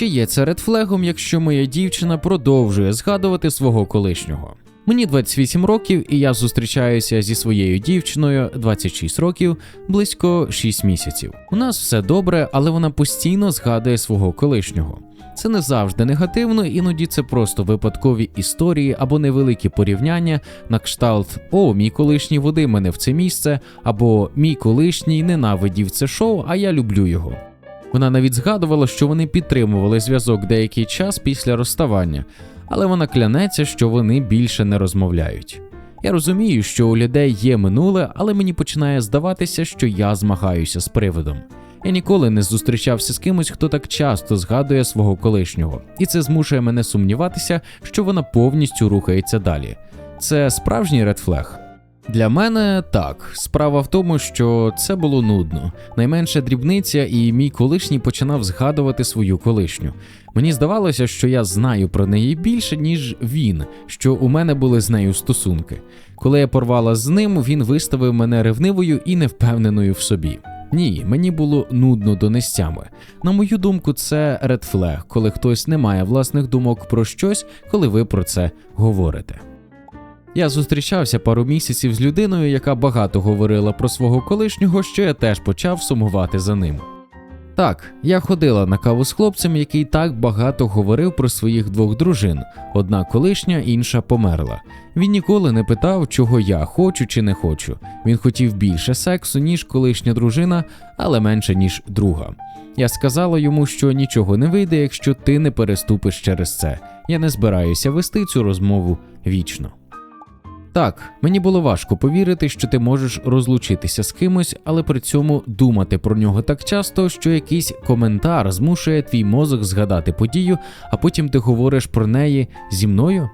Чи є це редфлегом, якщо моя дівчина продовжує згадувати свого колишнього? Мені 28 років, і я зустрічаюся зі своєю дівчиною 26 років, близько 6 місяців. У нас все добре, але вона постійно згадує свого колишнього. Це не завжди негативно, іноді це просто випадкові історії або невеликі порівняння на кшталт О, мій колишній води мене в це місце, або мій колишній ненавидів це шоу, а я люблю його. Вона навіть згадувала, що вони підтримували зв'язок деякий час після розставання, але вона клянеться, що вони більше не розмовляють. Я розумію, що у людей є минуле, але мені починає здаватися, що я змагаюся з привидом. Я ніколи не зустрічався з кимось, хто так часто згадує свого колишнього, і це змушує мене сумніватися, що вона повністю рухається далі. Це справжній редфлег. Для мене так. Справа в тому, що це було нудно. Найменша дрібниця, і мій колишній починав згадувати свою колишню. Мені здавалося, що я знаю про неї більше, ніж він, що у мене були з нею стосунки. Коли я порвала з ним, він виставив мене ревнивою і невпевненою в собі. Ні, мені було нудно донестями. На мою думку, це редфлег, коли хтось не має власних думок про щось, коли ви про це говорите. Я зустрічався пару місяців з людиною, яка багато говорила про свого колишнього, що я теж почав сумувати за ним. Так, я ходила на каву з хлопцем, який так багато говорив про своїх двох дружин. Одна колишня, інша померла. Він ніколи не питав, чого я хочу чи не хочу. Він хотів більше сексу, ніж колишня дружина, але менше, ніж друга. Я сказала йому, що нічого не вийде, якщо ти не переступиш через це. Я не збираюся вести цю розмову вічно. Так, мені було важко повірити, що ти можеш розлучитися з кимось, але при цьому думати про нього так часто, що якийсь коментар змушує твій мозок згадати подію, а потім ти говориш про неї зі мною.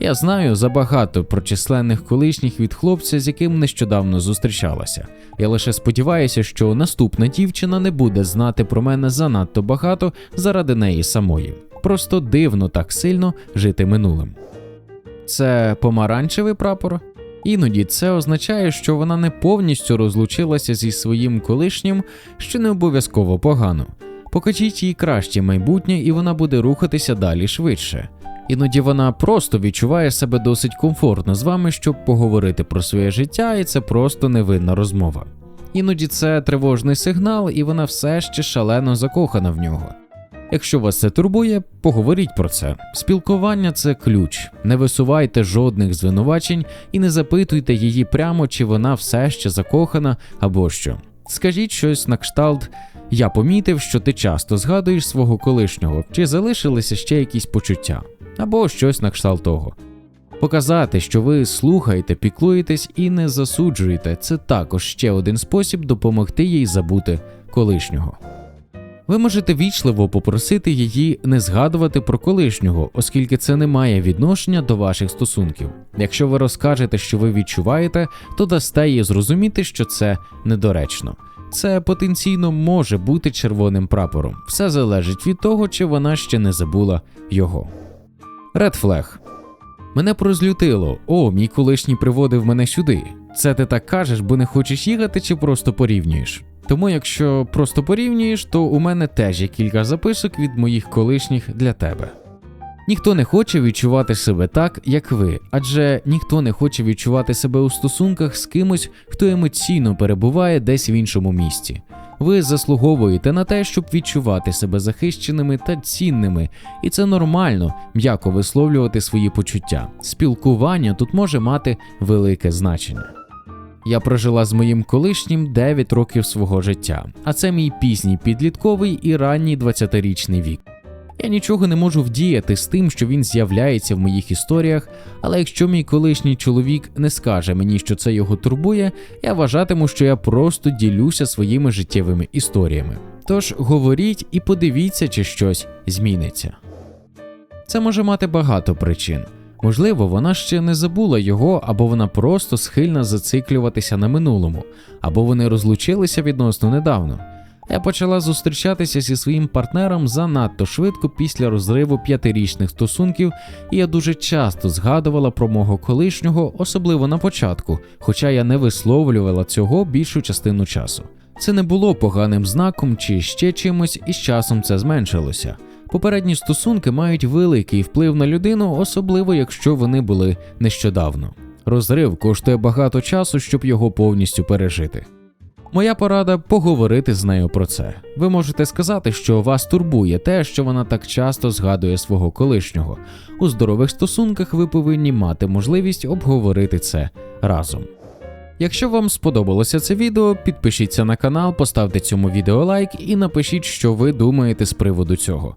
Я знаю забагато про численних колишніх від хлопця, з яким нещодавно зустрічалася. Я лише сподіваюся, що наступна дівчина не буде знати про мене занадто багато заради неї самої. Просто дивно так сильно жити минулим. Це помаранчевий прапор. Іноді це означає, що вона не повністю розлучилася зі своїм колишнім, що не обов'язково погано. Покажіть їй краще майбутнє, і вона буде рухатися далі швидше. Іноді вона просто відчуває себе досить комфортно з вами, щоб поговорити про своє життя, і це просто невинна розмова. Іноді це тривожний сигнал, і вона все ще шалено закохана в нього. Якщо вас це турбує, поговоріть про це. Спілкування це ключ. Не висувайте жодних звинувачень і не запитуйте її прямо, чи вона все ще закохана або що. Скажіть щось на кшталт. Я помітив, що ти часто згадуєш свого колишнього, чи залишилися ще якісь почуття, або щось на кшталт того. Показати, що ви слухаєте, піклуєтесь і не засуджуєте, це також ще один спосіб допомогти їй забути колишнього. Ви можете вічливо попросити її не згадувати про колишнього, оскільки це не має відношення до ваших стосунків. Якщо ви розкажете, що ви відчуваєте, то дасте їй зрозуміти, що це недоречно. Це потенційно може бути червоним прапором. Все залежить від того, чи вона ще не забула його. Red Flag. Мене прозлютило. О, мій колишній приводив мене сюди. Це ти так кажеш, бо не хочеш їхати, чи просто порівнюєш? Тому, якщо просто порівнюєш, то у мене теж є кілька записок від моїх колишніх для тебе. Ніхто не хоче відчувати себе так, як ви, адже ніхто не хоче відчувати себе у стосунках з кимось, хто емоційно перебуває десь в іншому місці. Ви заслуговуєте на те, щоб відчувати себе захищеними та цінними, і це нормально м'яко висловлювати свої почуття. Спілкування тут може мати велике значення. Я прожила з моїм колишнім 9 років свого життя, а це мій пізній підлітковий і ранній 20-річний вік. Я нічого не можу вдіяти з тим, що він з'являється в моїх історіях, але якщо мій колишній чоловік не скаже мені, що це його турбує, я вважатиму, що я просто ділюся своїми життєвими історіями. Тож говоріть і подивіться, чи щось зміниться. Це може мати багато причин. Можливо, вона ще не забула його, або вона просто схильна зациклюватися на минулому, або вони розлучилися відносно недавно. Я почала зустрічатися зі своїм партнером занадто швидко після розриву п'ятирічних стосунків, і я дуже часто згадувала про мого колишнього, особливо на початку, хоча я не висловлювала цього більшу частину часу. Це не було поганим знаком чи ще чимось, і з часом це зменшилося. Попередні стосунки мають великий вплив на людину, особливо якщо вони були нещодавно. Розрив коштує багато часу, щоб його повністю пережити. Моя порада поговорити з нею про це. Ви можете сказати, що вас турбує те, що вона так часто згадує свого колишнього. У здорових стосунках ви повинні мати можливість обговорити це разом. Якщо вам сподобалося це відео, підпишіться на канал, поставте цьому відео лайк і напишіть, що ви думаєте з приводу цього.